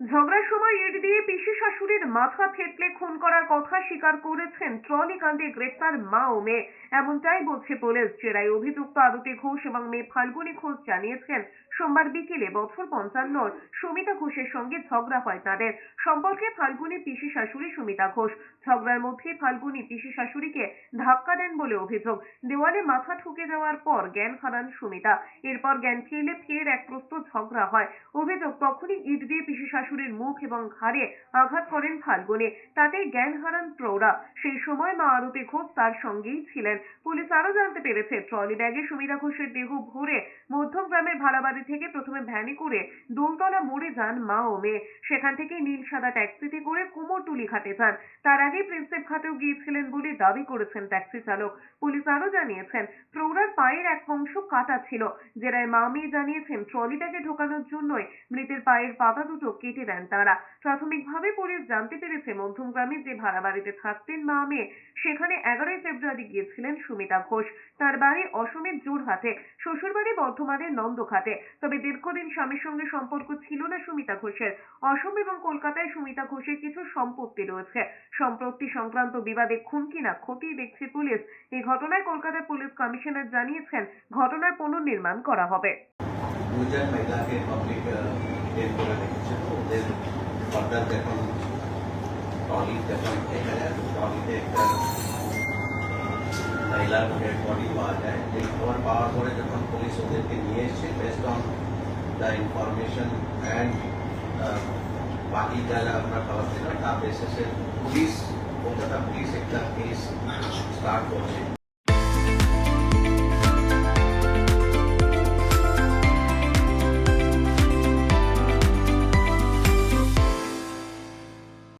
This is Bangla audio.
ঝগড়ার সময় ইট দিয়ে পিসি শাশুড়ির মাথা থেতলে খুন করার কথা স্বীকার করেছেন ট্রলি কাণ্ডে গ্রেপ্তার মা ও মেয়ে। এমনটাই বলছে পুলিশ। জেরায় অভিযুক্ত আদতে ঘোষ এবং মেয়ে ফাল্গুনী ঘোষ জানিয়েছেন, সোমবার বিকেলে বছর পঞ্চান্নর সুমিতা ঘোষের সঙ্গে ঝগড়া হয় তাদের। সম্পর্কে ফাল্গুনী পিসি শাশুড়ি সুমিতা ঘোষ। ঝগড়ার মধ্যে ফাল্গুনী পিসি শাশুড়িকে ধাক্কা দেন বলে অভিযোগ। দেওয়ালে মাথা ঠুকে যাওয়ার পর জ্ঞান হারান সুমিতা। এরপর জ্ঞান ফিরলে ফের এক প্রস্ত ঝগড়া হয়। অভিযোগ, তখনই ইট দিয়ে পিসি শাশুড়ির মুখ এবং ঘাড়ে আঘাত করেন ফাল্গুনে। তাতে জ্ঞান হারান প্রৌঢ়া। সেই সময় মা আরতি ঘোষ তার সঙ্গেই ছিলেন। পুলিশ আরও জানতে পেরেছে, ট্রলি ব্যাগে সুমিতা ঘোষের দেহ ভরে মধ্যগ্রামের ভাড়াবাড়ি থেকে প্রথমে ভ্যানে করে দোলতলা মোড়ে যান মা ও মেয়ে। সেখান থেকে নীল সাদা ট্যাক্সিতে করে কুমোরটুলি ঘাটে যান। তার আগে প্রিন্সেপ ঘাটেও গিয়েছিলেন বলে দাবি করেছেন ট্যাক্সি চালক। পুলিশ আরও জানিয়েছেন, প্রৌঢ়ার পায়ের এক অংশ কাটা ছিল। জেরায় মা মেয়ে জানিয়েছেন, ট্রলিটাকে ঢোকানোর জন্যই মৃতের পায়ের পাতা দুটো কেটে দেন তারা। প্রাথমিকভাবে পুলিশ জানতে পেরেছে, মধ্যমগ্রামে যে ভাড়া বাড়িতে থাকতেন মা মেয়ে, সেখানে এগারোই ফেব্রুয়ারি গিয়েছিলেন সুমিতা ঘোষ। তার বাড়ি অসমের জোরহাটে শ্বশুরবাড়ি বর্ধমানের নন্দঘাটে। তবে দীর্ঘদিন স্বামীর সঙ্গে সম্পর্ক ছিল না সুমিতা ঘোষের। অসম এবং কলকাতায় সুমিতা ঘোষের কিছু সম্পত্তি রয়েছে। সম্পত্তি সংক্রান্ত বিবাদে খুন কিনা খতিয়ে দেখছে পুলিশ। এই ঘটনায় কলকাতা পুলিশ কমিশনার জানিয়েছেন, ঘটনার পুনর্নির্মাণ করা হবে। দুজন মহিলাকে পাবলিক ডেট করে রেখেছে তো ওদের ফার্দার যখন ট্রলি যখন দেখা যায় তো ট্রলিতে একটা মহিলার ডেড বডি পাওয়া যায় এই খবর পাওয়ার পরে যখন পুলিশ ওদেরকে নিয়ে এসছে based on the information and বাকি যা যা আমরা খবর ছিল তার বেসিসে পুলিশ কলকাতা পুলিশ একটা কেস স্টার্ট করছে